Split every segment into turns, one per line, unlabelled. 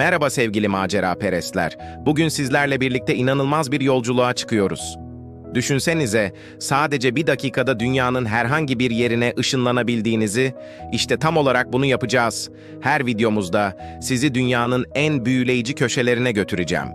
Merhaba sevgili macera perestler. Bugün sizlerle birlikte inanılmaz bir yolculuğa çıkıyoruz. Düşünsenize, sadece bir dakikada dünyanın herhangi bir yerine ışınlanabildiğinizi, işte tam olarak bunu yapacağız. Her videomuzda sizi dünyanın en büyüleyici köşelerine götüreceğim.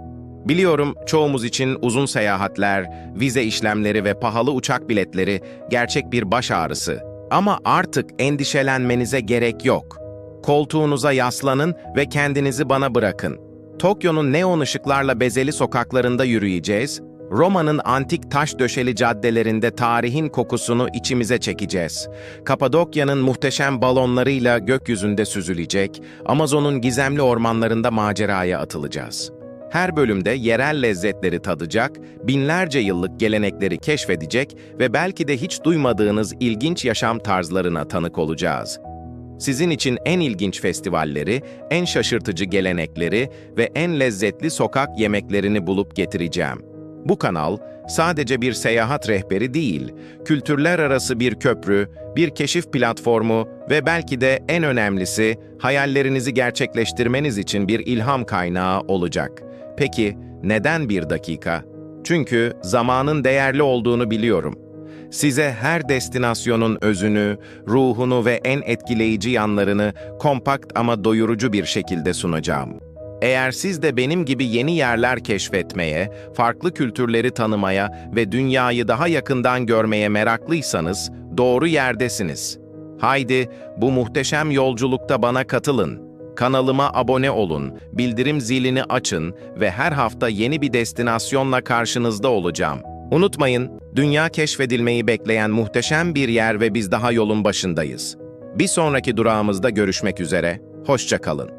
Biliyorum çoğumuz için uzun seyahatler, vize işlemleri ve pahalı uçak biletleri gerçek bir baş ağrısı. Ama artık endişelenmenize gerek yok. Koltuğunuza yaslanın ve kendinizi bana bırakın. Tokyo'nun neon ışıklarla bezeli sokaklarında yürüyeceğiz, Roma'nın antik taş döşeli caddelerinde tarihin kokusunu içimize çekeceğiz. Kapadokya'nın muhteşem balonlarıyla gökyüzünde süzülecek, Amazon'un gizemli ormanlarında maceraya atılacağız. Her bölümde yerel lezzetleri tadacak, binlerce yıllık gelenekleri keşfedecek ve belki de hiç duymadığınız ilginç yaşam tarzlarına tanık olacağız. Sizin için en ilginç festivalleri, en şaşırtıcı gelenekleri ve en lezzetli sokak yemeklerini bulup getireceğim. Bu kanal sadece bir seyahat rehberi değil, kültürler arası bir köprü, bir keşif platformu ve belki de en önemlisi hayallerinizi gerçekleştirmeniz için bir ilham kaynağı olacak. Peki neden bir dakika? Çünkü zamanın değerli olduğunu biliyorum. Size her destinasyonun özünü, ruhunu ve en etkileyici yanlarını kompakt ama doyurucu bir şekilde sunacağım. Eğer siz de benim gibi yeni yerler keşfetmeye, farklı kültürleri tanımaya ve dünyayı daha yakından görmeye meraklıysanız doğru yerdesiniz. Haydi bu muhteşem yolculukta bana katılın. Kanalıma abone olun, bildirim zilini açın ve her hafta yeni bir destinasyonla karşınızda olacağım. Unutmayın, dünya keşfedilmeyi bekleyen muhteşem bir yer ve biz daha yolun başındayız. Bir sonraki durağımızda görüşmek üzere, hoşça kalın.